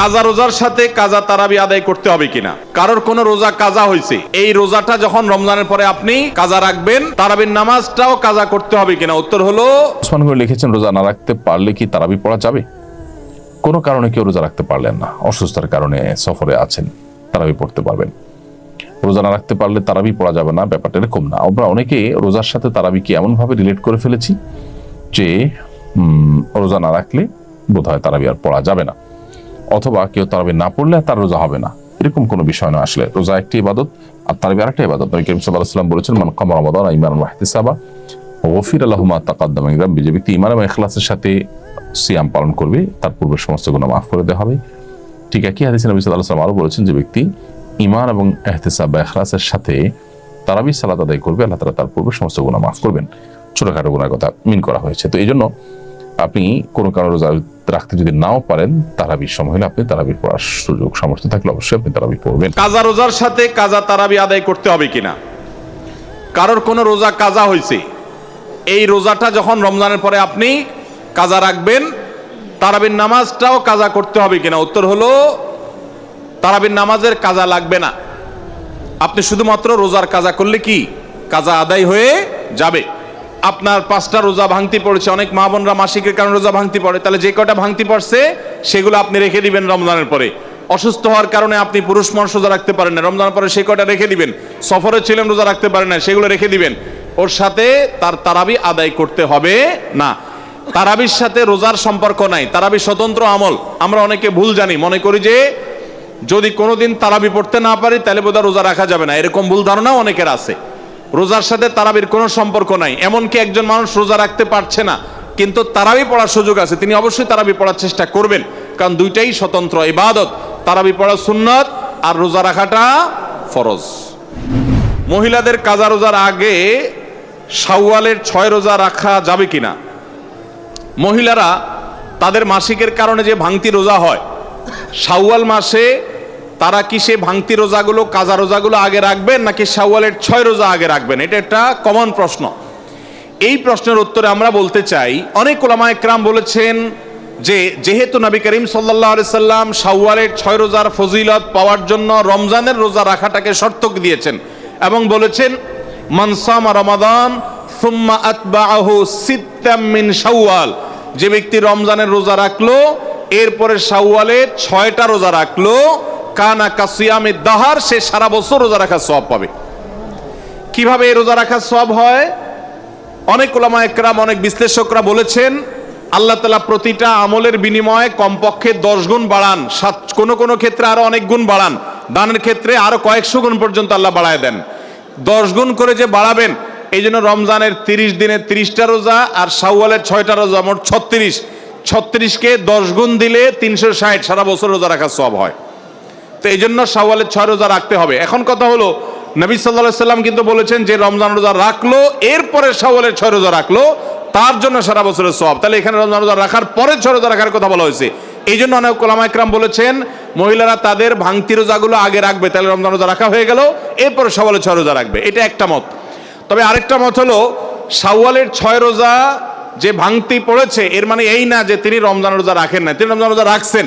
কাজা রোজার সাথে কাজা তারাবি আদায় করতে হবে কিনা? কারোর কোনো রোজা কাজা হয়েছে? এই রোজাটা যখন রমজানের পরে আপনি কাজা রাখবেন, তারাবির নামাজটাও কাজা করতে হবে কিনা? উত্তর হলো লিখেছেন, রোজা না রাখতে পারলে কি তারাবি পড়া যাবে? কোনো কারণে কেউ রোজা রাখতে পারলেন না। অসুস্থতার কারণে সফরে আছেন, তারাবি পড়তে পারবেন। রোজা না রাখতে পারলে তারাবি পড়া যাবে না, ব্যাপারটা এরকম না। আমরা অনেকে রোজার সাথে তারাবিকে এমন ভাবে রিলেট করে ফেলেছি যে রোজা না রাখলে বোধ হয় তারাবি আর পড়া যাবে না। অথবা কেউ তারাবি না পড়লে তার রোজা হবে না। এরকম কোনো বিষয় না আসলে। রোজা একটি ইবাদত, আর তারাবি আরেকটা ইবাদত। নবী করিম সাল্লাল্লাহু আলাইহি ওয়াসাল্লাম বলেছেন, মান কামা রমাদান ঈমানান ওয়া ইহতিসাবা গফির আল্লাহুমা তাকাদ্দাম যামবি যে ব্যক্তি ঈমান এবং ইখলাসের সাথে সিয়াম পালন করবে, তার পূর্বে সমস্ত গুনাহ মাফ করে দেওয়া হবে। ঠিক একই হাদিসে নবী সাল্লাল্লাহু আলাইহি ওয়াসাল্লাম আরও বলেছেন যে ব্যক্তি ঈমান এবং ইহতিসাব বা ইখলাসের সাথে তারাবি সালাত আদায় করবে, আল্লাহ তাআলা তার পূর্বে সমস্ত গুনাহ মাফ করবেন। ছোটখাটো গুনার কথা মিন করা হয়েছে। তো এই জন্য আপনি কোনো কারণে রোজা রাখতে যদি নাও পারেন, তারাবির সময় হলে আপনি তারাবি পড়ার সুযোগ, সামর্থ্য থাকলে অবশ্যই আপনি তারাবি পড়বেন। কাজা রোজার সাথে কাজা তারাবি আদায় করতে হবে কিনা? কারোর কোনো রোজা কাজা হয়েছে? এই রোজাটা যখন রমজানের পরে আপনি কাজা রাখবেন, তারাবির নামাজটাও কাজা করতে হবে কিনা? উত্তর হলো, তারাবির নামাজের কাজা লাগবে না। আপনি শুধুমাত্র রোজার কাজা করলে কি কাজা আদায় হয়ে যাবে? আপনার পাঁচটা রোজা ভাঙতি পড়েছে, অনেক মা বোনরা মাসিকের কারণে রোজা ভাঙতি পড়ে, তাহলে যে কটা ভাঙতি পড়ছে, সেগুলো আপনি রেখে দিবেন রমজানের পরে। অসুস্থ হওয়ার কারণে আপনি পুরুষ মানুষ রোজা রাখতে পারেন না, রমজানের পরে সে কটা রেখে দিবেন? সফরে ছিলেন, রোজা রাখতে পারেন না, সেগুলো রেখে দিবেন। ওর সাথে তার তারাবি আদায় করতে হবে না। তারাবির সাথে রোজার সম্পর্ক নাই, তারাবি স্বতন্ত্র আমল। আমরা অনেকে ভুল জানি, মনে করি যে যদি কোনোদিন তারাবি পড়তে না পারি, তাহলে বোধহয় রোজা রাখা যাবে না। এরকম ভুল ধারণা অনেকের আছে। রোজার সাথে তারাবির কোনো সম্পর্ক নাই। এমনকি একজন মানুষ রোজা রাখতে পারছে না, কিন্তু তারাবি পড়ার সুযোগ আছে। তিনি অবশ্যই তারাবি পড়ার চেষ্টা করবেন, কারণ দুইটাই স্বতন্ত্র ইবাদত। তারাবি পড়া সুন্নত আর রোজা রাখাটা ফরজ। মহিলাদের কাজা রোজার আগে শাওয়ালের ছয় রোজা রাখা যাবে কিনা? মহিলারা তাদের মাসিকের কারণে যে ভাঙতি রোজা হয়, শাওয়াল মাসে তারা কি সে ভাঙতি রোজাগুলো, কাজা রোজাগুলো আগে রাখবেন, নাকি শাওয়ালের ছয় রোজা আগে রাখবেন? এটা একটা কমন প্রশ্ন। এই প্রশ্নের উত্তরে আমরা বলতে চাই, অনেক ওলামা একরাম বলেছেন যে, যেহেতু নবী করিম সাল্লাহ সাল্লাম শাওয়ালের ছয় রোজার ফজিলত পাওয়ার জন্য রমজানের রোজা রাখাটাকে শর্ত দিয়েছেন এবং বলেছেন মানসামা রমাদান, সুম্মা আতবাহু সিত্তাম মিন শাওয়াল। যে ব্যক্তি রমজানের রোজা রাখল, এরপরে শাওয়ালে ছয়টা রোজা রাখল কানা কাসিয়ামে দাহার, সে সারা বছর রোজা রাখার সব পাবে। কীভাবে রোজা রাখার সব হয়? অনেক ওলামা একরাম, অনেক বিশ্লেষকরা বলেছেন, আল্লাহ তালা প্রতিটা আমলের বিনিময়ে কমপক্ষে দশ গুণ বাড়ান। সাত, কোনো কোনো ক্ষেত্রে আরও অনেক গুণ বাড়ান। দানের ক্ষেত্রে আরও কয়েকশো গুণ পর্যন্ত আল্লাহ বাড়ায় দেন। দশ গুণ করে যে বাড়াবেন, এই জন্য রমজানের তিরিশ দিনে তিরিশটা রোজা আর শাওয়ালের ছয়টা রোজা, মোট ছত্রিশ। ছত্রিশকে দশ গুণ দিলে তিনশো ষাট, সারা বছর রোজা রাখার সব হয়। তো এই জন্য সাওয়ালের ছয় রোজা রাখতে হবে। এখন কথা হলো, নবী সাল্লাহ সাল্লাম কিন্তু বলেছেন যে রমজান রোজা রাখল, এরপরে সাওয়ালের ছয় রোজা রাখল, তার জন্য সারা বছরের সব তাহলে এখানে রমজান রোজা রাখার পরে ছয় রোজা রাখার কথা বলা হয়েছে। এই জন্য অনেক কোলামা একরাম বলেছেন, মহিলারা তাদের ভাঙতি রোজাগুলো আগে রাখবে, তাহলে রমজান রোজা রাখা হয়ে গেল, এরপরে শাওয়ালের ছয় রোজা রাখবে। এটা একটা মত। তবে আরেকটা মত হলো সাওয়ালের ছয় রোজা যে ভাঙতি পড়েছে, এর মানে এই না যে তিনি রমজান রোজা রাখেন না তিনি রমজান রোজা রাখছেন।